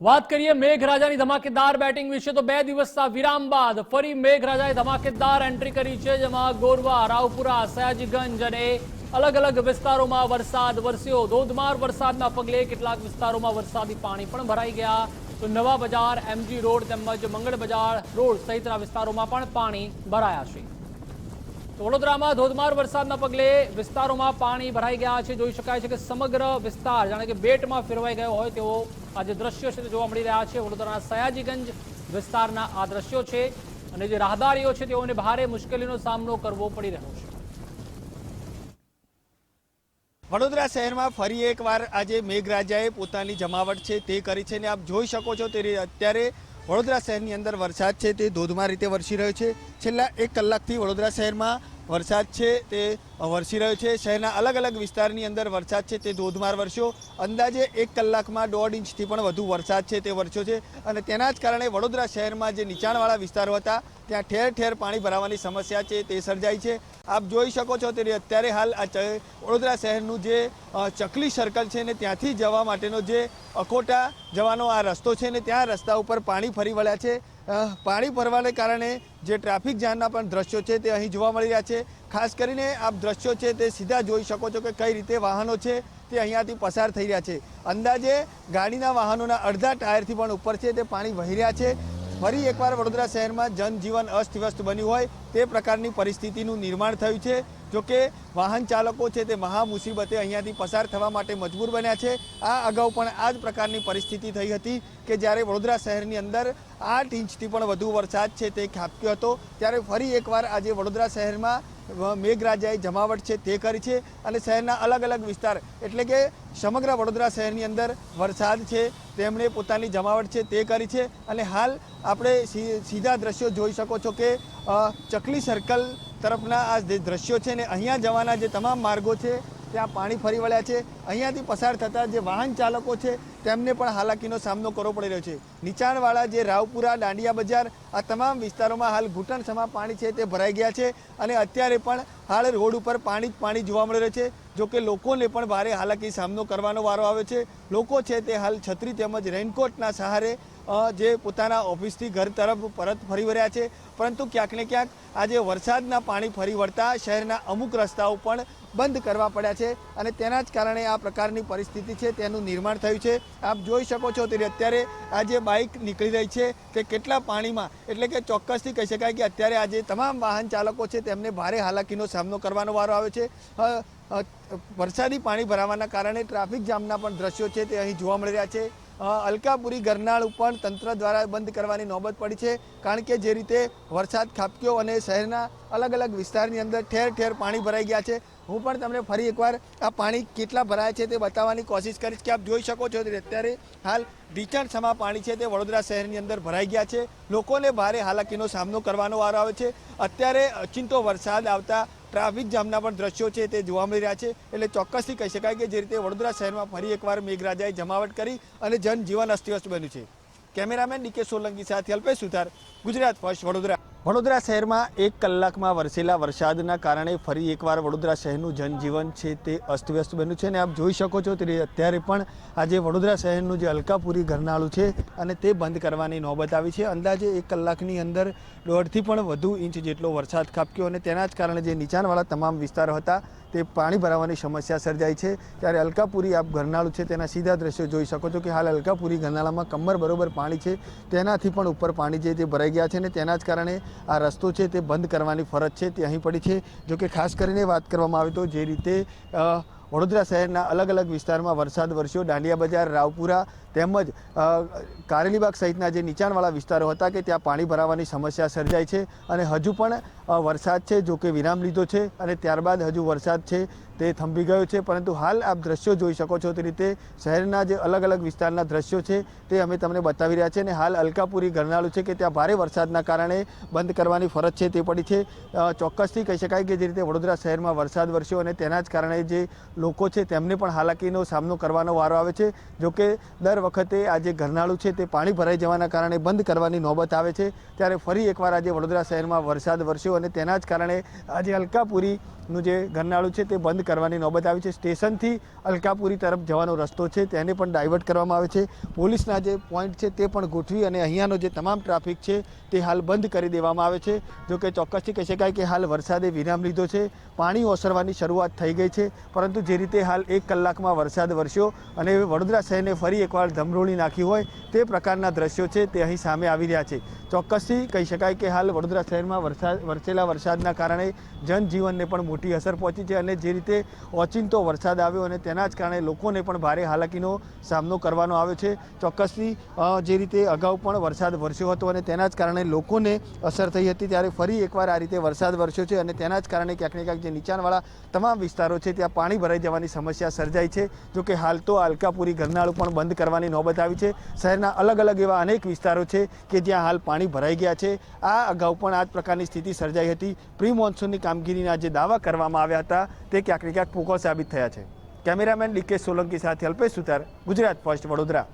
વાત કરીએ મેઘરાજાની ધમાકેદાર બેટિંગ વિશે, તો બે દિવસના વિરામ બાદ ફરી મેઘરાજાએ ધમાકેદાર એન્ટ્રી કરી છે, જેમાં ગોરવા, રાવપુરા, સયાજીગંજ અને અલગ અલગ વિસ્તારોમાં વરસાદ વરસ્યો. ધોધમાર વરસાદના પગલે કેટલાક વિસ્તારોમાં વરસાદી પાણી પણ ભરાઈ ગયા. તો નવા બજાર, એમજી રોડ તેમજ મંગળ બજાર રોડ સહિતના વિસ્તારોમાં પણ પાણી ભરાયા છે. વડોદરામાં ધોધમાર વરસાદના પગલે વિસ્તારોમાં પાણી ભરાઈ ગયા છે. જોઈ શકાય છે કે સમગ્ર વિસ્તાર, જાણે કે બેટમાં ફેરવાઈ ગયો હોય તેવો આ જે દ્રશ્યો છે તે જોવા મળી રહ્યા છે. વડોદરાના સયાજીગંજ વિસ્તારના આ દ્રશ્યો છે અને જે રાહદારીઓ છે તેઓને ભારે મુશ્કેલીનો સામનો કરવો પડી રહ્યો છે. વડોદરા શહેરમાં ફરી એકવાર આજે મેઘરાજાએ પોતાની જમાવટ છે તે કરી છે અને આપ જોઈ શકો છો તે અત્યારે વડોદરા શહેરની અંદર વરસાદ છે તે ધોધમાર રીતે વરસી રહ્યો છે. છેલ્લા એક કલાકથી વડોદરા શહેરમાં વરસાદ છે, તે વરસી રહ્યો છે. શહેરના અલગ અલગ વિસ્તારની અંદર વરસાદ છે, તે ધોધમાર વરસ્યો. અંદાજે એક કલાકમાં દોઢ ઇંચથી પણ વધુ વરસાદ છે, તે વરસ્યો છે. અને તેના જ કારણે વડોદરા શહેરમાં જે નીચાણવાળા વિસ્તારો હતા, ત્યાં ઠેર ઠેર પાણી ભરાવાની સમસ્યા છે, તે સર્જાઈ છે. આપ જોઈ શકો છો, તે અત્યારે હાલ આ વડોદરા શહેરનું જે ચકલી સર્કલ છે ને, ત્યાંથી જવા માટેનો જે અકોટા જવાનો આ રસ્તો છે ને, ત્યાં રસ્તા ઉપર પાણી ફરી વળ્યા છે. પાણી ભરવાને કારણે જે ટ્રાફિક જામના પણ દ્રશ્યો છે તે અહીં જોવા મળી રહ્યા છે. ખાસ કરીને આપ દ્રશ્યો છે તે સીધા જોઈ શકો છો કે કઈ રીતે વાહનો છે તે અહીંયાથી પસાર થઈ રહ્યા છે. અંદાજે ગાડીના વાહનોના અડધા ટાયરથી પણ ઉપર છે તે પાણી વહી રહ્યા છે. ફરી એકવાર વડોદરા શહેરમાં જનજીવન અસ્તવ્યસ્ત બન્યું હોય તે પ્રકારની પરિસ્થિતિનું નિર્માણ થયું છે. જોકે વાહન ચાલકો છે તે મહા મુસીબતે અહીંયાથી પસાર થવા માટે મજબૂર બન્યા છે. આ અગાઉ પણ આ જ પ્રકારની પરિસ્થિતિ થઈ હતી કે જ્યારે વડોદરા શહેરની અંદર આઠ ઇંચથી પણ વધુ વરસાદ છે તે ખાબક્યો હતો. ત્યારે ફરી એકવાર આજે વડોદરા શહેરમાં મેઘરાજાએ જમાવટ છે તે કરી છે અને શહેરના અલગ અલગ વિસ્તાર એટલે કે સમગ્ર વડોદરા શહેરની અંદર વરસાદ છે, તેમણે પોતાની જમાવટ છે તે કરી છે અને હાલ આપણે સીધા દ્રશ્યો જોઈ શકો છો કે ચકલી સર્કલ તરફના આ જે દ્રશ્યો છે ને, અહીંયા જવાના જે તમામ માર્ગો છે ત્યાં પાણી ફરી વળ્યા છે. અહીંયાથી પસાર થતા જે વાહન ચાલકો છે, તેમને પણ હાલાકીનો સામનો કરવો પડી રહ્યો છે. નીચાણવાળા જે રાવપુરા દાંડિયા બજાર, આ તમામ વિસ્તારોમાં હાલ ઘૂંટણસમા પાણી છે તે ભરાઈ ગયા છે અને અત્યારે પણ હાલ રોડ ઉપર પાણી જ પાણી જોવા મળી રહ્યું છે. જો કે લોકોને પણ ભારે હાલાકી સામનો કરવાનો વારો આવ્યો છે. લોકો છે તે હાલ છત્રી તેમજ રેઇનકોટના સહારે જે પોતાના ઓફિસથી ઘર તરફ પરત ફરી વળ્યા છે. પરંતુ ક્યાંક ને ક્યાંક આજે વરસાદના પાણી ફરી વળતા શહેરના અમુક રસ્તાઓ પણ બંધ કરવા પડ્યા છે અને તેના જ કારણે આ પ્રકારની પરિસ્થિતિ છે તેનું નિર્માણ થયું છે. આપ જોઈ શકો છો તે અત્યારે આ જે બાઇક નીકળી રહી છે તે કેટલા પાણીમાં, એટલે કે ચોક્કસથી કહી શકાય કે અત્યારે આજે તમામ વાહન ચાલકો છે તેમને ભારે હાલાકીનો સામનો કરવાનો વારો આવે છે. વરસાદી પાણી ભરાવાના કારણે ટ્રાફિક જામના પણ દ્રશ્યો છે તે અહીં જોવા મળી રહ્યા છે. અલકાપુરી ગરનાળ પણ તંત્ર દ્વારા બંધ કરવાની નોબત પડી છે. કારણ કે જે રીતે વરસાદ ખાબક્યો અને શહેરના અલગ અલગ વિસ્તારની અંદર ઠેર ઠેર પાણી ભરાઈ ગયા છે. હું પણ તમને ફરી એકવાર આ પાણી કેટલા ભરાય છે તે બતાવવાની કોશિશ કરીશ કે આપ જોઈ શકો છો અત્યારે હાલ ઢીચણ સમા પાણી છે તે વડોદરા શહેરની અંદર ભરાઈ ગયા છે. લોકોને ભારે હાલાકીનો સામનો કરવાનો વારો આવે છે. અત્યારે અચિંતો વરસાદ આવતા ટ્રાફિક જામના પણ દ્રશ્યો છે તે જોવા મળી રહ્યા છે. એટલે ચોક્કસથી કહી શકાય કે જે રીતે વડોદરા શહેરમાં ફરી એકવાર મેઘરાજાએ જમાવટ કરી અને જનજીવન અસ્તવ્યસ્ત બન્યું છે. કેમેરામેન ડીકે સોલંકી સાથે અલ્પેશ સુથાર, ગુજરાત ફર્સ્ટ વડોદરા. વડોદરા શહેરમાં એક કલાકમાં વરસેલા વરસાદના કારણે ફરી એકવાર વડોદરા શહેરનું જનજીવન છે તે અસ્તવ્યસ્ત બન્યું છે અને આપ જોઈ શકો છો તે અત્યારે પણ આજે વડોદરા શહેરનું જે અલકાપુરી ઘરનાળું છે અને તે બંધ કરવાની નોબત આવી છે. અંદાજે એક કલાકની અંદર દોઢથી પણ વધુ ઇંચ જેટલો વરસાદ ખાબક્યો અને તેના જ કારણે જે નીચાણવાળા તમામ વિસ્તારો હતા તે પાણી ભરાવાની સમસ્યા સર્જાઈ છે. ત્યારે અલકાપુરી આપ ઘરનાળું છે તેના સીધા દ્રશ્યો જોઈ શકો છો કે હાલ અલકાપુરી ઘરનાળામાં કમર બરોબર પાણી છે. તેનાથી પણ ઉપર પાણી જે તે ભરાઈ ગયા છે અને તેના જ કારણે આ રસ્તો છે તે બંધ કરવાની ફરજ છે તે અહીં પડી છે. જો કે ખાસ કરીને વાત કરવામાં આવે તો જે રીતે વડોદરા શહેરના અલગ અલગ વિસ્તારમાં વરસાદ વરસ્યો. દાંડિયા બજાર, રાવપુરા તેમજ કારેલીબાગ સહિતના જે નીચાણવાળા વિસ્તારો હતા કે ત્યાં પાણી ભરાવાની સમસ્યા સર્જાઈ છે અને હજુ પણ વરસાદ છે જો કે વિરામ લીધો છે અને ત્યારબાદ હજુ વરસાદ છે તે થંભી ગયો છે. પરંતુ હાલ આપ દ્રશ્યો જોઈ શકો છો તે રીતે શહેરના જે અલગ અલગ વિસ્તારના દ્રશ્યો છે તે અમે તમને બતાવી રહ્યા છે અને હાલ અલકાપુરી ગરનાળું છે કે ત્યાં ભારે વરસાદના કારણે બંધ કરવાની ફરજ છે તે પડી છે. ચોક્કસથી કહી શકાય કે જે રીતે વડોદરા શહેરમાં વરસાદ વરસ્યો અને તેના જ કારણે જે લોકો છે તેમને પણ હાલાકીનો સામનો કરવાનો વારો આવે છે. જોકે દર વખતે આ જે ઘરનાળું છે તે પાણી ભરાઈ જવાના કારણે બંધ કરવાની નોબત આવે છે. ત્યારે ફરી એકવાર આજે વડોદરા શહેરમાં વરસાદ વરસ્યો અને તેના જ કારણે આજે અલકાપુરી નું જે ઘરનાળું છે તે બંધ કરવાની નોબત આવી છે. સ્ટેશનથી અલકાપુરી તરફ જવાનો રસ્તો છે. તેને પણ ડાયવર્ટ કરવામાં આવે છે. પોલીસના જે પોઈન્ટ છે તે પણ ગોઠવી અને અહીંયાનો જે તમામ ટ્રાફિક છે તે હાલ બંધ કરી દેવામાં આવે છે. જો કે ચોક્કસથી કહી શકાય કે હાલ વરસાદે વિરામ લીધો છે. પાણી ઓસરવાની શરૂઆત થઈ ગઈ છે. પરંતુ જે રીતે હાલ એક કલાકમાં વરસાદ વરસ્યો અને વડોદરા શહેરને ફરી એકવાર ધમરોળી નાખી હોય તે પ્રકારના દ્રશ્યો છે તે અહીં સામે આવી રહ્યા છે. ચોક્કસથી કહી શકાય કે હાલ વડોદરા શહેરમાં વરસાદ વરસેલા વરસાદના કારણે જનજીવનને પણ મોટી અસર પહોંચી છે અને જે રીતે ઓચિંતો વરસાદ આવ્યો અને તેના જ કારણે લોકોને પણ ભારે હાલાકીનો સામનો કરવાનો આવ્યો છે. ચોક્કસથી જે રીતે અગાઉ પણ વરસાદ વરસ્યો હતો અને તેના જ કારણે લોકોને અસર થઈ હતી, ત્યારે ફરી એકવાર આ રીતે વરસાદ વરસ્યો છે અને તેના જ કારણે ક્યાંક ને ક્યાંક જે નીચાણવાળા તમામ વિસ્તારો છે, ત્યાં પાણી ભરાઈ જવાની સમસ્યા સર્જાઈ છે. જોકે હાલ તો અલકાપુરી ગરનાળું પણ બંધ કરવાની નોબત આવી છે. શહેરના અલગ અલગ એવા અનેક વિસ્તારો છે કે જ્યાં હાલ પાણી ભરાઈ ગયા છે. આ અગાઉ પણ આ જ પ્રકારની સ્થિતિ સર્જાઈ હતી. પ્રી મોન્સૂનની કામગીરીના જે દાવા કરવામાં આવ્યા હતા. તે ક્યાંક ને ક્યાંક પોકળ સાબિત થયા છે. કેમેરામેન ડીકે સોલંકી સાથે અલ્પેશ સુતાર, ગુજરાત ફર્સ્ટ વડોદરા.